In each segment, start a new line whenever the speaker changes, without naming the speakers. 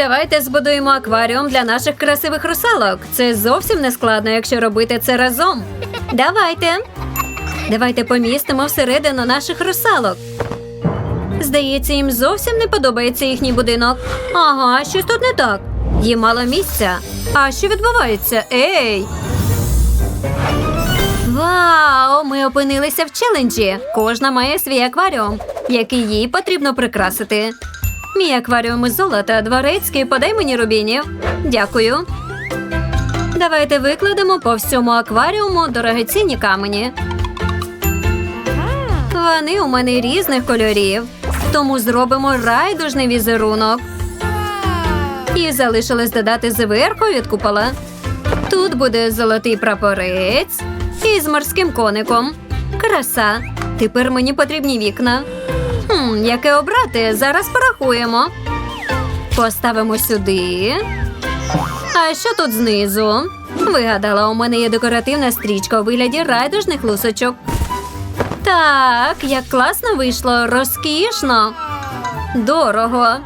Давайте збудуємо акваріум для наших красивих русалок. Це зовсім не складно, якщо робити це разом. Давайте. Давайте помістимо всередину наших русалок. Здається, їм зовсім не подобається їхній будинок. Ага, щось тут не так. Їм мало місця. А що відбувається? Ей! Вау! Ми опинилися в челенджі. Кожна має свій акваріум, який їй потрібно прикрасити. Мій акваріум із золота, дворецький, подай мені рубінів. Дякую. Давайте викладемо по всьому акваріуму дорогоцінні камені. Вони у мене різних кольорів, тому зробимо райдужний візерунок. І залишилось додати зверху від купола. Тут буде золотий прапорець із морським коником. Краса. Тепер мені потрібні вікна. Яке обрати? Зараз порахуємо. Поставимо сюди. А що тут знизу? Вигадала, у мене є декоративна стрічка у вигляді райдужних лусочок. Так, як класно вийшло, розкішно. Дорого.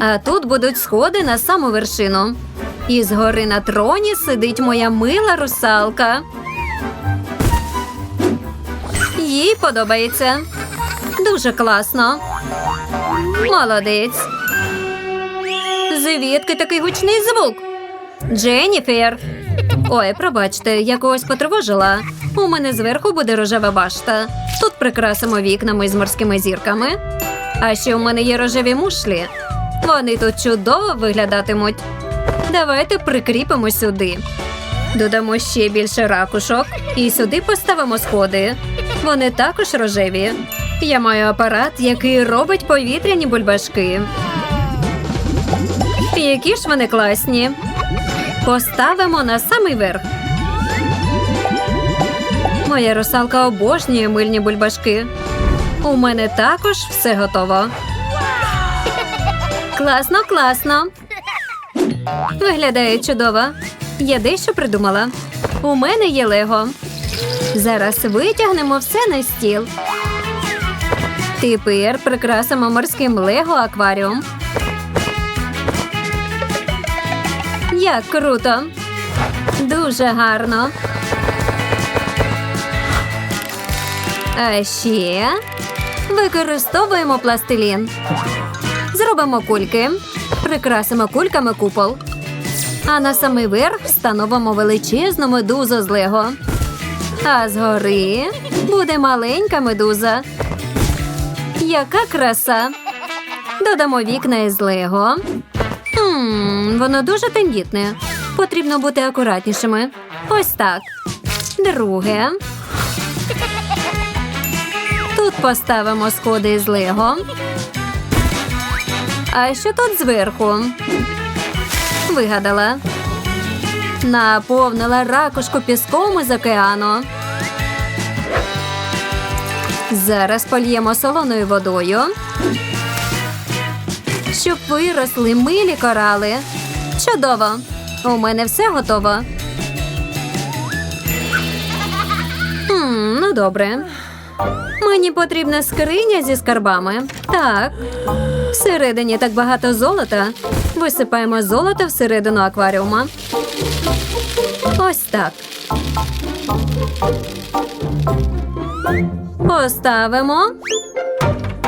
А тут будуть сходи на саму вершину. І згори на троні сидить моя мила русалка. Їй подобається. Дуже класно. Молодець. Звідки такий гучний звук? Дженніфер. Ой, пробачте, я когось потривожила. У мене зверху буде рожева башта. Тут прикрасимо вікнами з морськими зірками. А ще у мене є рожеві мушлі. Вони тут чудово виглядатимуть. Давайте прикріпимо сюди. Додамо ще більше ракушок і сюди поставимо сходи. Вони також рожеві. Я маю апарат, який робить повітряні бульбашки. Які ж вони класні. Поставимо на самий верх. Моя русалка обожнює мильні бульбашки. У мене також все готово. Класно, класно. Виглядає чудово. Я дещо придумала. У мене є лего. Зараз витягнемо все на стіл. Тепер прикрасимо морським лего акваріум. Як круто! Дуже гарно. А ще використовуємо пластилін. Зробимо кульки, прикрасимо кульками купол. А на самий верх встановимо величезну медузу з лего. А згори буде маленька медуза. Яка краса! Додамо вікна із лего. Воно дуже тендітне. Потрібно бути акуратнішими. Ось так. Друге. Тут поставимо сходи із лего. А що тут зверху? Вигадала. Наповнила ракушку піском із океану. Зараз польємо солоною водою. Щоб виросли милі корали. Чудово! У мене все готово. Хм, ну добре. Мені потрібна скриня зі скарбами. Так. Всередині так багато золота. Висипаємо золото всередину акваріума. Ось так. Поставимо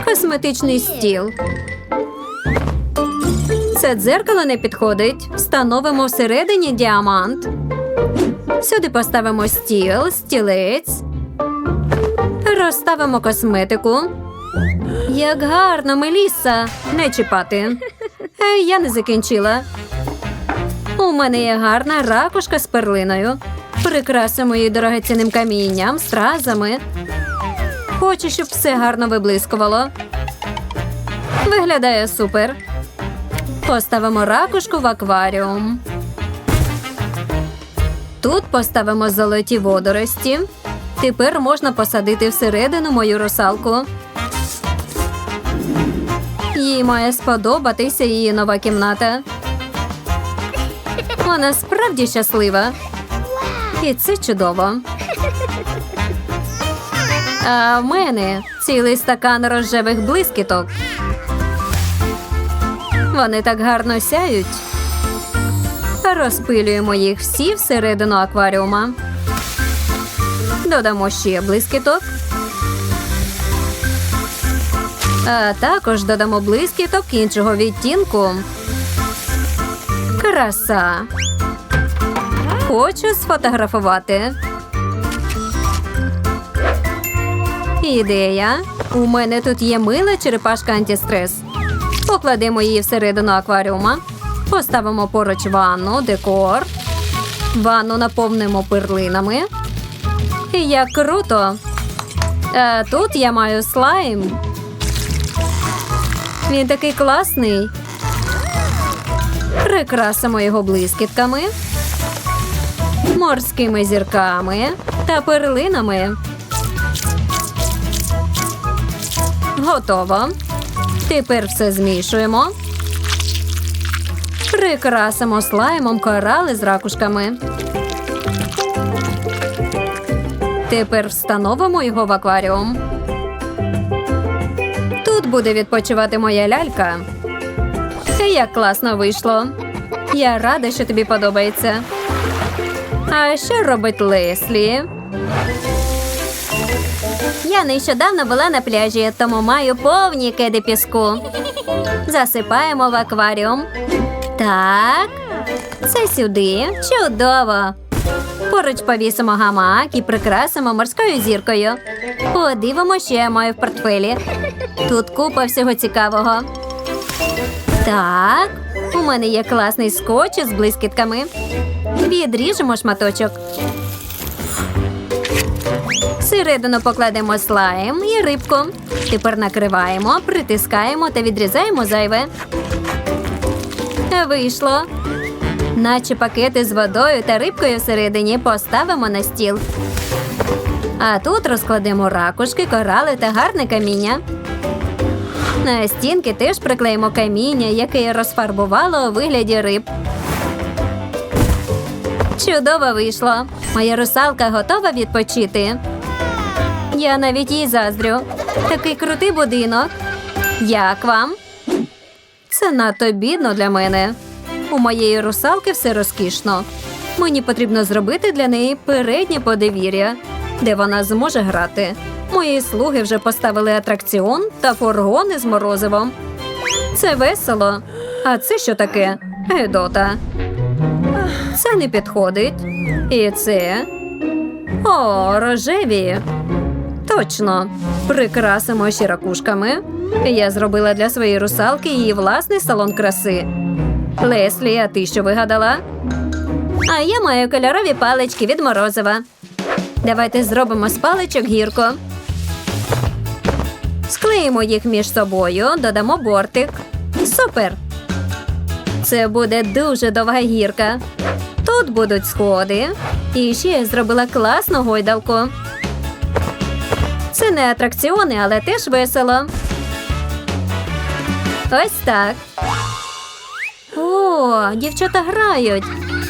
косметичний стіл. Це дзеркало не підходить. Встановимо всередині діамант. Сюди поставимо стіл, стілець. Розставимо косметику. Як гарно, Меліса! Не чіпати. Е, я не закінчила. У мене є гарна ракушка з перлиною. Прикрасимо її дорогоцінним камінням, стразами. Хочу, щоб все гарно виблискувало. Виглядає супер. Поставимо ракушку в акваріум. Тут поставимо золоті водорості. Тепер можна посадити всередину мою русалку. Їй має сподобатися її нова кімната. Вона справді щаслива. І це чудово. А в мене цілий стакан рожевих блискіток. Вони так гарно сяють. Розпилюємо їх всі всередину акваріума. Додамо ще блискіток. А також додамо блискіток іншого відтінку. Краса. Хочу сфотографувати. Ідея. У мене тут є мила черепашка антистрес. Покладемо її всередину акваріума. Поставимо поруч ванну, декор. Ванну наповнимо перлинами. Як круто! А тут я маю слайм. Він такий класний. Прикрасимо його блискітками, морськими зірками та перлинами. Готово. Тепер все змішуємо. Прикрасимо слаймом корали з ракушками. Тепер встановимо його в акваріум. Тут буде відпочивати моя лялька. Як класно вийшло. Я рада, що тобі подобається. А що робить Леслі? Я нещодавно була на пляжі, тому маю повні кеди піску. Засипаємо в акваріум. Так, це сюди. Чудово. Поруч повісимо гамак і прикрасимо морською зіркою. Подивимо, що я маю в портфелі. Тут купа всього цікавого. Так, у мене є класний скотч з блискітками. Відріжемо шматочок. Всередину покладемо слайм і рибку. Тепер накриваємо, притискаємо та відрізаємо зайве. Вийшло. Наче пакети з водою та рибкою всередині поставимо на стіл. А тут розкладемо ракушки, корали та гарне каміння. На стінки теж приклеїмо каміння, яке я розфарбувала у вигляді риб. Чудово вийшло. Моя русалка готова відпочити. Я навіть їй заздрю. Такий крутий будинок. Як вам? Це надто бідно для мене. У моєї русалки все розкішно. Мені потрібно зробити для неї переднє подивір'я, де вона зможе грати. Мої слуги вже поставили атракціон та фургони з морозивом. Це весело. А це що таке? Гедота. Це не підходить. І це. О, рожеві. Точно. Прикрасимо ще ракушками. Я зробила для своєї русалки її власний салон краси. Леслі, а ти що вигадала? А я маю кольорові палички від морозива. Давайте зробимо з паличок гірку. Склеїмо їх між собою, додамо бортик. Супер! Це буде дуже довга гірка. Тут будуть сходи. І ще я зробила класну гойдалку. Це не атракціони, але теж весело. Ось так. О, дівчата грають.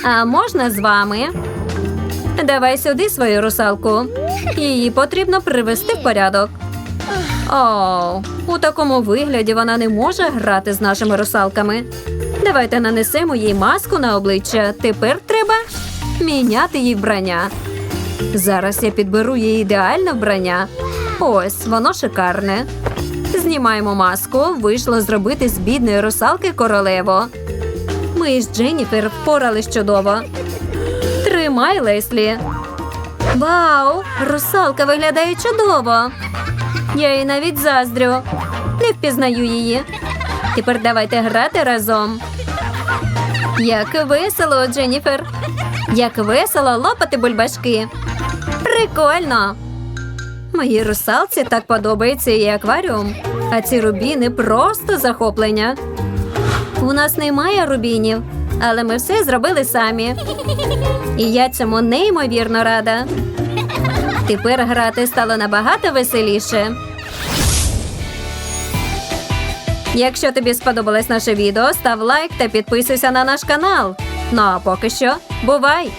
А можна з вами? Давай сюди свою русалку. Її потрібно привести в порядок. О, у такому вигляді вона не може грати з нашими русалками. Давайте нанесемо їй маску на обличчя. Тепер треба міняти їй вбрання. Зараз я підберу їй ідеальне вбрання. Ось, воно шикарне. Знімаємо маску. Вийшло зробити з бідної русалки королеву. Ми з Дженніфер впорались чудово. Тримай, Леслі. Вау! Русалка виглядає чудово. Я їй навіть заздрю. Не впізнаю її. Тепер давайте грати разом. Як весело, Дженніфер. Як весело лопати бульбашки. Прикольно. Моїй русалці так подобається і акваріум. А ці рубіни просто захоплення. У нас немає рубінів, але ми все зробили самі. І я цьому неймовірно рада. Тепер грати стало набагато веселіше. Якщо тобі сподобалось наше відео, став лайк та підписуйся на наш канал. Ну а поки що, бувай!